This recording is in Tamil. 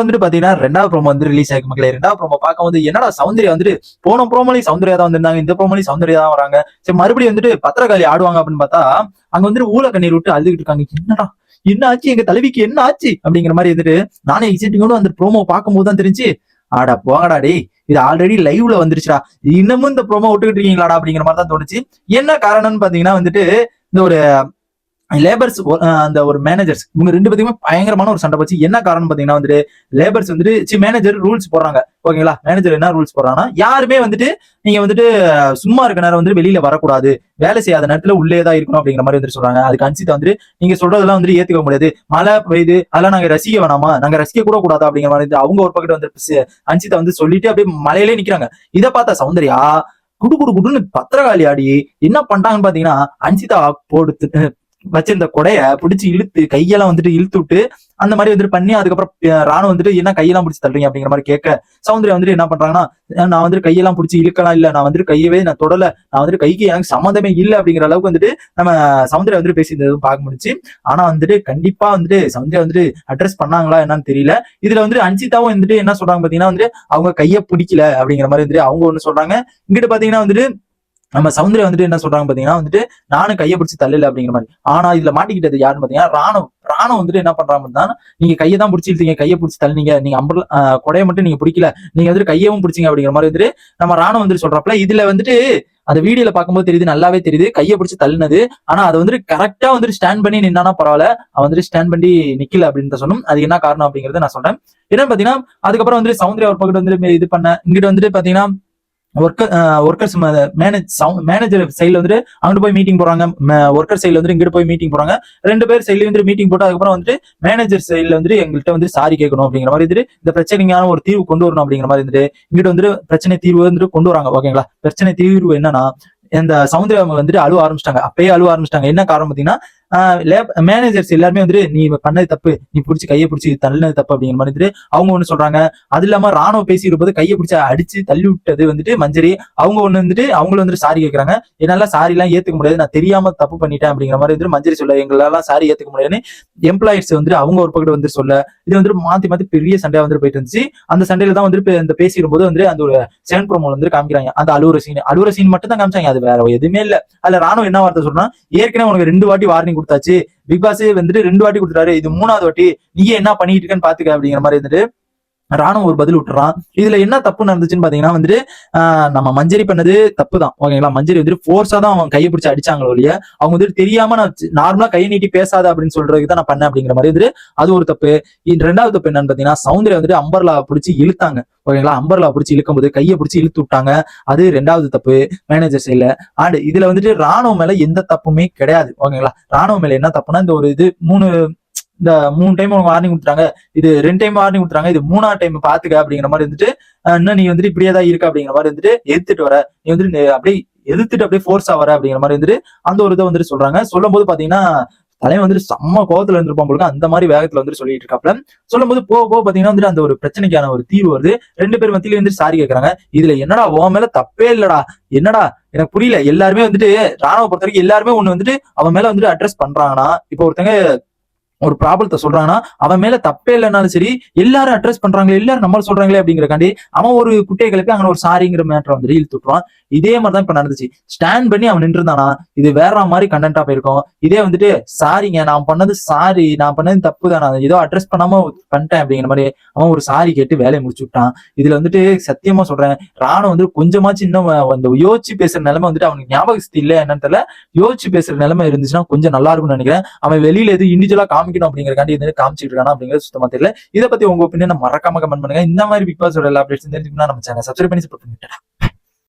வந்துட்டு பாத்தீங்கன்னா ரெண்டாவது ப்ரோமோ வந்து ரிலீஸ் ஆகி மக்களே. ரெண்டாவது ப்ரோமோ பார்க்கும்போது என்னடா சௌந்தர்யா வந்துட்டு போன ப்ரோமோலையும் சௌந்தர்யா தான் வந்திருந்தாங்க இந்த ப்ரோமோலையும் சௌந்தர்யா தான் வராங்க. சரி மறுபடியும் வந்துட்டு பத்திரகாளி ஆடுவாங்க அப்படின்னு பார்த்தா அங்க வந்துட்டு ஊழ கண்ணீர் விட்டு அழுதுகிட்டு இருக்காங்க. என்னடா என்ன ஆச்சு? எங்க தலைவிக்கு என்ன ஆச்சு? அப்படிங்கிற மாதிரி வந்துட்டு நானே எக்ஸைட்டிங்கோட அந்த ப்ரோமோ பார்க்கும்போது தான் தெரிஞ்சு ஆடா போங்கடா டே இது ஆல்ரெடி லைவ்ல வந்துருச்சுடா. இன்னமும் இந்த ப்ரோமோ விட்டுக்கிட்டு இருக்கீங்களாடா அப்படிங்கிற மாதிரி தான் தோணுச்சு. என்ன காரணம்னு பாத்தீங்கன்னா வந்துட்டு இந்த ஒரு லேபர்ஸ் அந்த ஒரு மேனேஜர்ஸ் இவங்க ரெண்டு பேருக்குமே பயங்கரமான ஒரு சண்டை போச்சு. என்ன காரணம் பாத்தீங்கன்னா வந்துட்டு லேபர்ஸ் வந்துட்டு சி மேனேஜர் ரூல்ஸ் போடுறாங்க. ஓகேங்களா? மேனேஜர் என்ன ரூல்ஸ் போடுறாங்கன்னா யாருமே வந்துட்டு நீங்க வந்துட்டு சும்மா இருக்க நேரம் வந்துட்டு வெளியில வரக்கூடாது. வேலை செய்யாத நேரத்துல உள்ளே தான் இருக்கணும் அப்படிங்கிற மாதிரி வந்துட்டு சொல்றாங்க. அதுக்கு அன்சிதா வந்துட்டு நீங்க சொல்றதெல்லாம் வந்துட்டு ஏத்துக்க முடியாது. மழை பெய்யுது அதெல்லாம் நாங்க ரசிக்க வேணாமா? நாங்க ரசிக்க கூட கூடாது அப்படிங்கிற மாதிரி அவங்க ஒரு பக்கத்து வந்து சி- அன்சிதா வந்து சொல்லிட்டு அப்படியே மலையிலே நிக்கிறாங்க. இதை பார்த்தா சௌந்தர்யா குடு குடு குடுன்னு பத்திரகாளி ஆடி என்ன பண்றாங்கன்னு பாத்தீங்கன்னா அன்சிதா போடுத்து வச்சிருந்த கொடைய பிடிச்சி இழுத்து கையெல்லாம் வந்துட்டு இழுத்து விட்டு அந்த மாதிரி வந்துட்டு பண்ணி அதுக்கப்புறம் ராணுவம் வந்துட்டு என்ன கையெல்லாம் பிடிச்சி தள்ளுறீங்க அப்படிங்கிற மாதிரி கேட்க சௌந்தர்யா வந்துட்டு என்ன பண்றாங்கன்னா நான் வந்துட்டு கையெல்லாம் பிடிச்சி இழுக்கலாம் இல்ல நான் வந்துட்டு கையவே நான் தொடல நான் வந்துட்டு கைக்கு எனக்கு சம்மந்தமே இல்ல அப்படிங்கிற அளவுக்கு வந்துட்டு நம்ம சௌந்தர்யா வந்துட்டு பேசியிருந்தது பார்க்க முடிச்சு ஆனா வந்துட்டு கண்டிப்பா வந்துட்டு சௌந்தர்யா வந்துட்டு அட்ரஸ் பண்ணாங்களா என்னன்னு தெரியல. இதுல வந்துட்டு அஞ்சிதாவும் வந்துட்டு என்ன சொல்றாங்க பாத்தீங்கன்னா வந்துட்டு அவங்க கையை பிடிக்கல அப்படிங்கிற மாதிரி வந்துட்டு அவங்க ஒண்ணு சொல்றாங்க. இங்கிட்டு பாத்தீங்கன்னா வந்துட்டு நம்ம சௌந்தர்யா வந்துட்டு என்ன சொல்றாங்க பாத்தீங்கன்னா வந்துட்டு நானும் கையை பிடிச்சி தள்ளல அப்படிங்கிற மாதிரி. ஆனா இதுல மாட்டிக்கிட்டது யாருன்னு பாத்தீங்கன்னா ராணம் ராணுவம் வந்துட்டு என்ன பண்றாங்க அப்படின்னா நீங்க கையை தான் பிடிச்சி இழுத்தீங்க கையை பிடிச்சி தள்ளினீங்க நீங்க அம்பர் கொடையை மட்டும் நீங்க பிடிக்கல நீங்க வந்துட்டு கையவும் பிடிச்சிங்க அப்படிங்கிற மாதிரி வந்துட்டு நம்ம ராணுவம் வந்துட்டு சொல்றப்பல இதுல வந்துட்டு அந்த வீடியோல பார்க்கும்போது தெரியுது நல்லாவே தெரியுது கையை பிடிச்சி தள்ளினது. ஆனா அது வந்துட்டு கரெக்டா வந்துட்டு ஸ்டாண்ட் பண்ணி நின்னானா பரவாயில்ல அவன் வந்துட்டு ஸ்டாண்ட் பண்ணி நிக்கல அப்படின்னு சொன்னோம் அது என்ன காரணம் அப்படிங்கறத நான் சொல்றேன். என்னன்னு பாத்தீங்கன்னா அதுக்கப்புறம் வந்துட்டு சௌந்தர்யா ஒரு பக்கத்து வந்துட்டு இது பண்ண இங்கிட்ட வந்துட்டு பாத்தீங்கன்னா ஒர்க்கர் ஒர்க்கர்ஸ் மேனேஜ் மேனேஜர் சைடில் வந்துட்டு அங்கிட்டு போய் மீட்டிங் போறாங்க ஒர்க்கர் சைடுல வந்துட்டு இங்கிட்டு போய் மீட்டிங் போறாங்க ரெண்டு பேர் சைடுல வந்துட்டு மீட்டிங் போட்டு அதுக்கப்புறம் வந்துட்டு மேனேஜர் சைடில் வந்துட்டு எங்கள்கிட்ட வந்து சாரி கேட்கணும் அப்படிங்கிற மாதிரி வந்துட்டு இந்த பிரச்சனைக்கான ஒரு தீர்வு கொண்டு வரணும் அப்படிங்கிற மாதிரி வந்துட்டு இங்கிட்ட வந்துட்டு பிரச்சனை தீர்வு வந்துட்டு கொண்டு வராங்க. ஓகேங்களா பிரச்சனை தீர்வு என்னன்னா இந்த சௌந்தர்யா வந்துட்டு அழுவ ஆரம்பிச்சிட்டாங்க. அப்பயே அழுவ ஆரம்பிச்சிட்டாங்க. என்ன காரணம் பார்த்தீங்கன்னா மேனேஜர்ஸ் எல்லாருமே வந்துட்டு நீ பண்ணது தப்பு. நீ பிடிச்சி கையை பிடிச்சி தள்ளினது தப்பு. அப்படிங்கிற மாதிரி வந்துட்டு அவங்க ஒன்று சொல்றாங்க. அது இல்லாம ராணுவ பேசி இருப்பது கையை பிடிச்சி அடிச்சு தள்ளி விட்டது வந்துட்டு மஞ்சரி. அவங்க ஒன்று வந்துட்டு அவங்களும் வந்துட்டு சாரி கேட்கறாங்க என்னால சாரி எல்லாம் ஏத்துக்க முடியாது. நான் தெரியாம தப்பு பண்ணிட்டேன். அப்படிங்கிற மாதிரி வந்துட்டு மஞ்சரி சொல்ல எங்களால சாரி ஏத்துக்க முடியாதுன்னு எம்ப்ளாயிஸ் வந்துட்டு அவங்க ஒரு பக்கத்து வந்து சொல்ல. இது வந்துட்டு மாத்தி மாத்தி பெரிய சண்டையா வந்துட்டு போயிட்டு இருந்துச்சு. அந்த சண்டையில தான் வந்துட்டு இப்ப இந்த பேசிடும்போது வந்துட்டு அந்த ஒரு செவன் வந்து காமிக்கிறாங்க. அந்த அலுவற சீன் அலுவற சீன் மட்டும் தான் காமிச்சாங்க. அது வேற எதுவுமே இல்ல. அதுல ராணுவம் என்ன வார்த்தை சொல்றா ஏற்கனவே உனக்கு ரெண்டு வாட்டி வார்னிங் கொடுத்தாச்சு. பிக் பாஸே வந்துட்டு ரெண்டு வாட்டி கொடுத்துட்டாரு. இது மூணாவது வாட்டி. நீயே என்ன பண்ணிட்டு இருக்கேன்னு பாத்துக்க அப்படிங்கிற மாதிரி வந்துட்டு ராணுவம் ஒரு பதில் விட்டுறான். இதுல என்ன தப்பு நடந்துச்சுன்னு பாத்தீங்கன்னா வந்துட்டு நம்ம மஞ்சரி பண்ணது தப்பு தான் ஓகேங்களா? மஞ்சரி வந்துட்டு ஃபோர்ஸா தான் அவன் கையை பிடிச்சி அடிச்சாங்களோ இல்லையா? அவங்க வந்துட்டு தெரியாம நான் நார்மலா கையை நீட்டி பேசாத அப்படின்னு சொல்றதுக்கு தான் நான் பண்ணேன் அப்படிங்கிற மாதிரி வந்துட்டு அது ஒரு தப்பு. ரெண்டாவது தப்பு என்னன்னு பாத்தீங்கன்னா சௌந்தர்யா வந்துட்டு அம்பர்லா பிடிச்சி இழுத்தாங்க. ஓகேங்களா? அம்பர்லா பிடிச்சி இழுக்கும் போது கையை பிடிச்சி இழுத்து விட்டாங்க. அது ரெண்டாவது தப்பு. மேனேஜர் சைட்ல அண்ட் இதுல வந்துட்டு ராணுவம் மேல எந்த தப்புமே கிடையாது. ஓகேங்களா? ராணுவம் மேல என்ன தப்புனா இந்த ஒரு இது மூணு இந்த மூணு டைம் உனக்கு வார்னிங் கொடுத்துறாங்க இது ரெண்டு டைம் வார்னிங் கொடுத்துறாங்க இது மூணாவது டைம் பாத்துக்க அப்படிங்கிற மாதிரி வந்துட்டு இன்னும் நீ வந்துட்டு இப்படியே தான் இருக்க அப்படிங்கிற மாதிரி வந்துட்டு எடுத்துட்டு வர. நீ வந்துட்டு அப்படியே எதிர்த்துட்டு அப்படியே ஃபோர்ஸா வர அப்படிங்கிற மாதிரி வந்துட்டு அந்த ஒரு இதை வந்துட்டு சொல்றாங்க. சொல்லும் போது பாத்தீங்கன்னா தலைவன் வந்துட்டு செம்ம கோவத்துல இருந்திருப்பான் போல அந்த மாதிரி வேகத்துல வந்துட்டு சொல்லிட்டு இருக்காப்ல சொல்லும்போது போக போக பாத்தீங்கன்னா வந்துட்டு அந்த ஒரு பிரச்சனைக்கான ஒரு தீர்வு வருது. ரெண்டு பேர் மத்தியில வந்து சாரி கேட்கறாங்க இதுல என்னடா ஓ மேல தப்பே இல்லடா. என்னடா எனக்கு புரியல. எல்லாருமே வந்துட்டு ராணுவ பொறுத்த வரைக்கும் எல்லாருமே ஒண்ணு வந்துட்டு அவன் மேல வந்துட்டு அட்ரஸ் பண்றாங்கன்னா இப்போ ஒருத்தங்க ஒரு ப்ராப்ளத்தை சொல்றாங்கன்னா அவன் மேல தப்பே இல்லைனாலும் சரி எல்லாரும் அட்ரஸ் பண்றாங்களே எல்லாரும் நம்மள சொல்றாங்களே அப்படிங்கிறக்காண்டி அவன் ஒரு குட்டையை கிளப்பி அங்க ஒரு சாரிங்கிற மேட்டர் வந்து ரீல் விட்டுருவான் இதே மாதிரி தான் இப்ப நடந்துச்சு. ஸ்டாண்ட் பண்ணி அவன் நின்றுருந்தானா இது வேற மாதிரி கண்டென்ட்டா போயிருக்கும். இதே வந்துட்டு சாரிங்க நான் பண்ணது சாரி நான் பண்ணது தப்பு தான் நான் ஏதோ அட்ரஸ் பண்ணாம பண்ணிட்டேன் அப்படிங்கிற மாதிரி அவன் ஒரு சாரி கேட்டு வேலையை முடிச்சு விட்டான். இதுல வந்துட்டு சத்தியமா சொல்றேன் ராணம் வந்து கொஞ்சமாச்சும் இன்னும் அந்த யோசிச்சு பேசுற நிலைமை வந்துட்டு அவனுக்கு ஞாபக சக்தி இல்ல என்னன்னு தெரியல. யோசிச்சு பேசுற நிலைமை இருந்துச்சுன்னா கொஞ்சம் நல்லா இருக்கும்னு நினைக்கிறேன். அவன் வெளியில எது இண்டிவிஜுவலா காமிக்கணும் அப்படிங்கிறக்காண்டி இது காமிச்சிட்டு இருக்கானா அப்படிங்கிறது சுத்தமா தெரியல. இதை பத்தி உங்க ஒப்பீனியன் மறக்காம கமெண்ட் பண்ணுங்க. இந்த மாதிரி பிக் பாஸோட எல்லா அப்டேட்ஸ் தெரிஞ்சுக்கணும்னா நம்ம சேனல் சப்ஸ்கிரைப் பண்ணி சப்போர்ட் பண்ணிட்டு